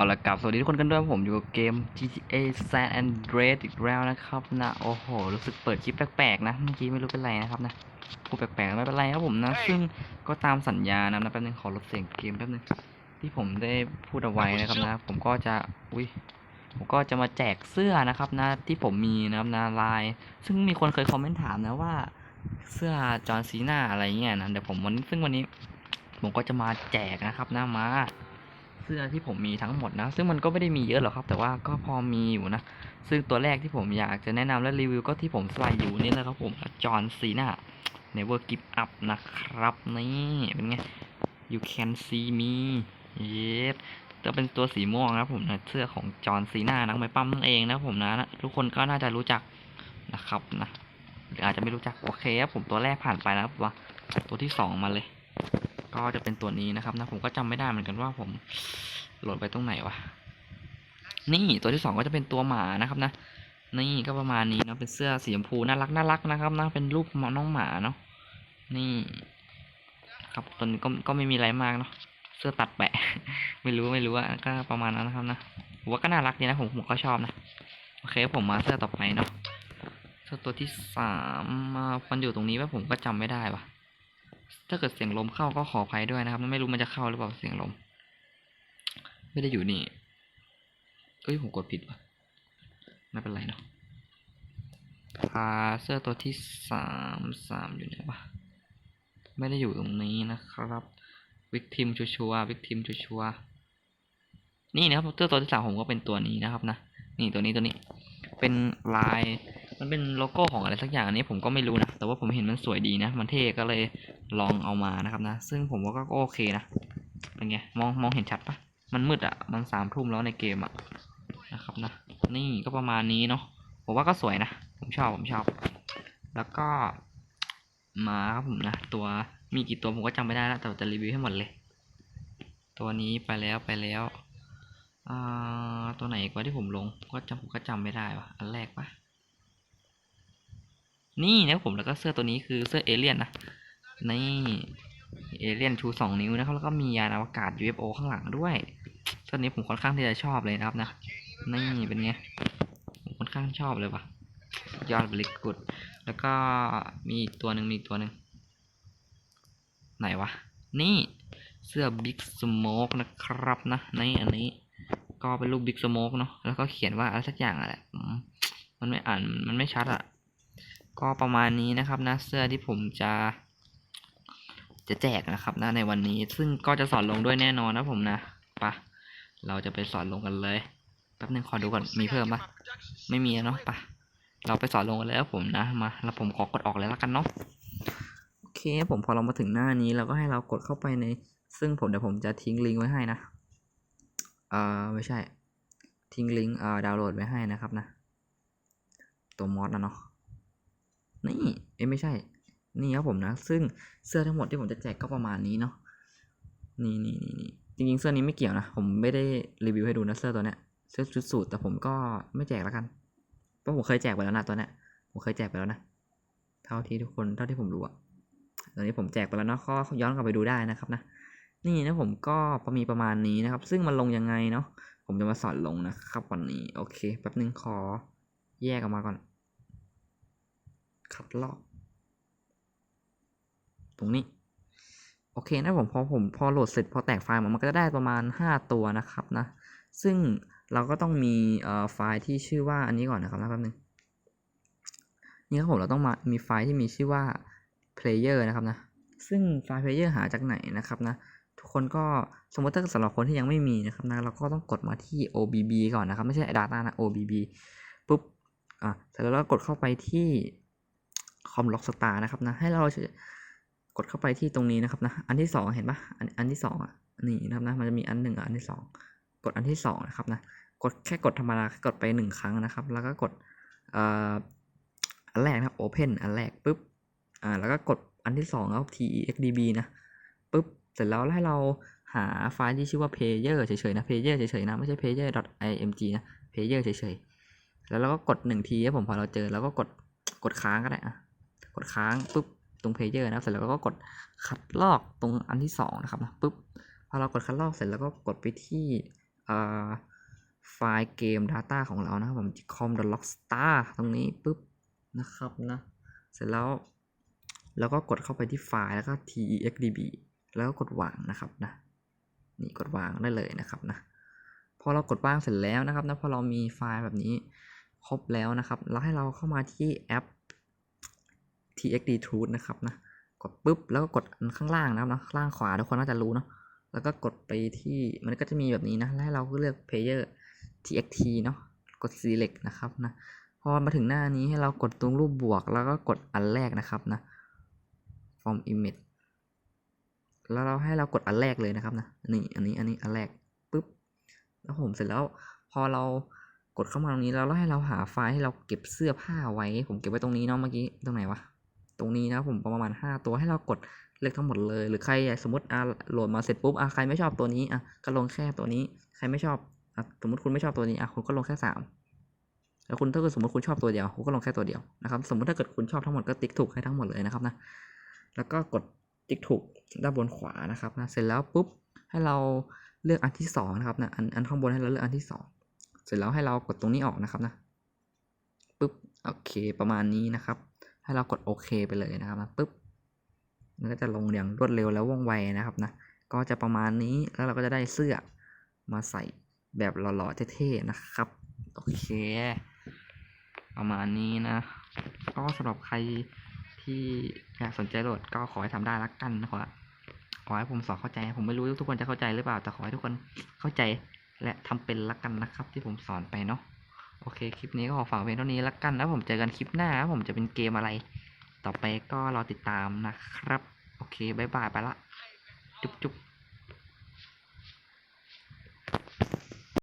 เอาละกับสวัสดีทุกคนกันด้วยผมอยู่กับเกม GTA San Andreas อีกแล้วนะครับนะโอ้โห รู้สึกเปิดคลิปแปลกๆนะเมื่อกี้ไม่รู้เป็นไรนะครับนะพูดแปลกๆไม่เป็นไรครับผมนะ ซึ่งก็ตามสัญญานะนะแป๊บนึงขอลดเสียงเกมแป๊บนึงที่ผมได้พูดเอาไว้นะครับนะ ผมก็จะอุ้ยผมก็จะมาแจกเสื้อนะครับนะที่ผมมีนะครับนะลาย ซึ่งมีคนเคยคอมเมนต์ถามนะว่าเสื้อจอห์นซีนาอะไรเงี้ยนะเดี๋ยวผมวันซึ่งวันนี้ ผมก็จะมาแจกนะครับนะมาเสื้อที่ผมมีทั้งหมดนะ ซึ่งมันก็ไม่ได้มีเยอะหรอกครับ แต่ว่าก็พอมีอยู่นะ ซึ่งตัวแรกที่ผมอยากจะแนะนำและรีวิวก็ที่ผมใส่อยู่นี่แหละครับผมจอห์นซีนา never give up นะครับนี่เป็นไง you can see me yes จะเป็นตัวสีม่วงนะผมนะเสื้อของจอห์นซีนานักมวยปั้มนั่นเองนะผมนะ ทุกคนก็น่าจะรู้จักนะครับนะหรืออาจจะไม่รู้จักโอเคครับผมตัวแรกผ่านไปแล้วว่าตัวที่สองมาเลย ก็จะเป็นตัวนี้นะครับนะผมก็จำไม่ได้เหมือนกันว่าผมโหลดไปตรงไหนวะนี่ตัวที่สองก็จะเป็นตัวหมานะครับนะนี่ก็ประมาณนี้เนาะเป็นเสื้อสีชมพูน่ารักน่ารักนะครับนะเป็นรูปน้องหมาเนาะนี่ ครับตัวนี้ก็ก็ไม่มีอะไรมากเนาะเสื้อตัดแปะ ไม่รู้ไม่รู้อะก็ประมาณนั้นนะครับนะผมว่าก็น่ารักดีนะผมผมก็ชอบนะโอเคผมมาเสื้อต่อไปเนาะเสื้อตัวที่สามมันอยู่ตรงนี้ว่าผมก็จำไม่ได้ปะ ถ้าเกิดเสียงลมเข้าก็ขออภัยด้วยนะครับไม่รู้มันจะเข้าหรือเปล่าเสียงลม ไม่ได้อยู่นี่เอ้ยผมกดผิดวะไม่เป็นไรเนาะพาเสื้อตัวที่สามสามอยู่ไหนวะไม่ได้อยู่ตรงนี้นะครับ วิกทิมชัวร์วิกทิมชัวร์นี่นะครับเสื้อตัวที่สามผมก็เป็นตัวนี้นะครับนะนี่ตัวนี้ตัวนี้ เป็นลาย มันเป็นโลโก้ของอะไรสักอย่างอันนี้ผมก็ไม่รู้นะ แต่ว่าผมเห็นมันสวยดีนะ มันเท่ก็เลยลองเอามานะครับนะ ซึ่งผมว่าก็โอเคนะ เป็นไง มองมองเห็นชัดปะมันมืดอะ่ะ มันสามทุ่มแล้วในเกมอะ่ะนะครับนะ นี่ก็ประมาณนี้เนาะ ผมว่าก็สวยนะ ผมชอบ ผมชอบ แล้วก็ มาครับผมนะ ตัวมีกี่ตัวผมก็จำไม่ได้แล้วแต่จะรีวิวให้หมดเลย ตัวนี้ไปแล้วไปแล้วอ่าตัวไหนอีกว่าที่ผมลงก็จำผมก็จำไม่ได้วะอันแรกปะ นี่นะครับผมแล้วก็เสื้อตัวนี้คือเสื้อเอเลี่ยนนะนี่เอเลี่ยนชูสองนิ้วนะครับแล้วก็มียานอวกาศ UFO ข้างหลังด้วยตัวนี้ผมค่อนข้างที่จะชอบเลยนะครับนะนี่เป็นไงผมค่อนข้างชอบเลยว่ะยอดบริกุดแล้วก็มีอีกตัวหนึ่งมีอีกตัวหนึ่งไหนวะนี่เสื้อ Big Smoke นะครับนะในอันนี้ก็เป็นรูป Big Smoke เนาะแล้วก็เขียนว่าอะไรสักอย่างอะแหละอืมมันไม่อ่านมันไม่ชัดอะ ก็ประมาณนี้นะครับนะเสื้อที่ผมจะ จะแจกนะครับนะในวันนี้ ซึ่งก็จะสอนลงด้วยแน่นอนนะผมนะปะเราจะไปสอนลงกันเลยแป๊บนึงขอดูก่อนมีเพิ่มปะไม่มีอะเนาะปะเราไปสอนลงกันเลยครับผมนะมาแล้วผมขอกดออกเลยล้วกันเนาะโอเคผมพอเรามาถึงหน้านี้เราก็ให้เรากดเข้าไปใน ซึ่งผมเดี๋ยวผมจะทิ้งลิงก์ไว้ให้นะเอ่อไม่ใช่ ทิ้งลิงก์เอ่อดาวน์โหลดไว้ให้นะครับนะ ตัวมอสนะเนาะ นี่เอ้ไม่ใช่ นี่ครับผมนะ ซึ่งเสื้อทั้งหมดที่ผมจะแจกก็ประมาณนี้เนาะนี่นี่นี่นี่จริงๆ เสื้อนี้ไม่เกี่ยวนะ ผมไม่ได้รีวิวให้ดูนะเสื้อตัวเนี้ยเสื้อชุดสูทแต่ผมก็ไม่แจกแล้วกันเพราะผมเคยแจกไปแล้วนะตัวเนี้ยผมเคยแจกไปแล้วนะ เท่าที่ทุกคนเท่าที่ผมรู้อะตอนนี้ผมแจกไปแล้วเนาะก็ย้อนกลับไปดูได้นะครับนะ นี่นะผมก็มีประมาณนี้นะครับ ซึ่งมันลงยังไงเนาะผมจะมาสอนลงนะครับวันนี้ โอเคแป๊บนึงขอแยกออกมาก่อน คัดลอก ตรงนี้ โอเคนะผมพอผมพอโหลดเสร็จพอแตกไฟล์มามันก็จะได้ประมาณ 5 ตัวนะครับนะ ซึ่งเราก็ต้องมีไฟล์ที่ชื่อว่าอันนี้ก่อนนะครับนะแป๊บนึงนี่ครับผมเราต้องมามีไฟล์ที่มีชื่อว่า player นะครับนะ ซึ่งไฟล์ player หาจากไหนนะครับนะ ทุกคนก็สมมติถ้าสำหรับคนที่ยังไม่มีนะครับนะ เราก็ต้องกดมาที่ OBB ก่อนนะครับ ไม่ใช่ data นะ OBB ปุ๊บ อะเสร็จแล้วเรากดเข้าไปที่ คอมล็อกสตาร์นะครับนะให้เรากดเข้าไปที่ตรงนี้นะครับนะอันที่สองเห็นปะอันอันที่สองอะนี่นะครับนะมันจะมีอันหนึ่งกับอันที่สองกดอันที่สองนะครับนะกดแค่กดธรรมดาแค่กดไปหนึ่งครั้งนะครับ แล้วก็กดอ่ออันแรกนะครับ Open อันแรกปุ๊บอ่าแล้วก็กดอันที่สองครับ texdb นะปุ๊บเสร็จแล้วให้เราหาไฟล์ที่ชื่อว่า player เฉยๆนะ player เฉยๆนะไม่ใช่ player.img นะ player เฉยๆแล้วเราก็กดหนึ่งทีครับผมพอเราเจอแล้วก็กดกดค้างก็ได้อะ กดค้างปุ๊บตรงเพลเยอร์นะครับเสร็จแล้วก็กดคัดลอกตรงอันที่สองนะครับนะปุ๊บพอเรากดคัดลอกเสร็จแล้วก็กดไปที่อ่าไฟล์เกม Data ของเรานะครับผม com.logstar ตรงนี้ปุ๊บนะครับนะเสร็จแล้วแล้วก็กดเข้าไปที่ไฟล์แล้วก็ texdb แล้วก็กดวางนะครับนะนี่กดวางได้เลยนะครับนะพอเรากดวางเสร็จแล้วนะครับนะพอเรามีไฟล์แบบนี้ครบแล้วนะครับ แล้วให้เราเข้ามาที่แอป txd truth นะครับนะกดปุ๊บแล้วก็กดอันข้างล่างนะครับนะข้างล่างขวาทุกคนน่าจะรู้เนาะแล้วก็กดไปที่มันก็จะมีแบบนี้นะแล้วให้เราก็เลือก player txt เนาะกด select นะครับนะพอมาถึงหน้านี้ให้เรากดตรงรูปบวก แล้วก็กดอันแรกนะครับนะ from image แล้วเราให้เรากดอันแรกเลยนะครับนะนี่อันนี้อันนี้อันแรกปุ๊บแล้วผมเสร็จแล้วพอเรากดเข้ามาตรงนี้แล้วเราให้เราหาไฟล์ให้เราเก็บเสื้อผ้าไว้ ผมเก็บไว้ตรงนี้เนาะเมื่อกี้ตรงไหนวะ ตรงนี้นะผมประมาณ 5 ตัวให้เรากดเลือกทั้งหมดเลย หรือใครอยากสมมติอะโหลดมาเสร็จปุ๊บอะใครไม่ชอบตัวนี้อะก็ลงแค่ตัวนี้ ใครไม่ชอบอะสมมติคุณไม่ชอบตัวนี้อะคุณก็ลงแค่สามแล้วคุณถ้าเกิดสมมติคุณชอบตัวเดียวคุณก็ลงแค่ตัวเดียวนะครับสมมติถ้าเกิดคุณชอบทั้งหมดก็ติ๊กถูกให้ทั้งหมดเลยนะครับนะแล้วก็กดติ๊กถูกด้านบนขวานะครับนะเสร็จแล้วปุ๊บให้เราเลือกอันที่สองนะครับนะอันอันข้างบนให้เราเลือกอันที่สองเสร็จแล้วให้เรากดตรงนี้ออกนะครับนะปุ๊บโอเคประมาณนี้นะครับ ให้เรากดโอเคไปเลยนะครับนะปุ๊บมันก็จะลงอย่างรวดเร็วแล้วว่องไวนะครับนะก็จะประมาณนี้แล้วเราก็จะได้เสื้อมาใส่แบบหล่อๆเท่ๆนะครับโอเคประมาณนี้นะ ก็สำหรับใครที่อยากสนใจโหลดก็ขอให้ทำได้ละกันนะครับขอให้ผมสอนเข้าใจ ผมไม่รู้ทุกคนจะเข้าใจหรือเปล่า แต่ขอให้ทุกคนเข้าใจและทำเป็นละกันนะครับ ที่ผมสอนไปเนาะ โอเค คลิปนี้ก็ขอฝากเพียงเท่านี้ละกันแล้วผมเจอกันคลิปหน้าผมจะเป็นเกมอะไร ต่อไปก็รอติดตามนะครับ โอเคบายบายไปละ จุ๊บจุ๊บ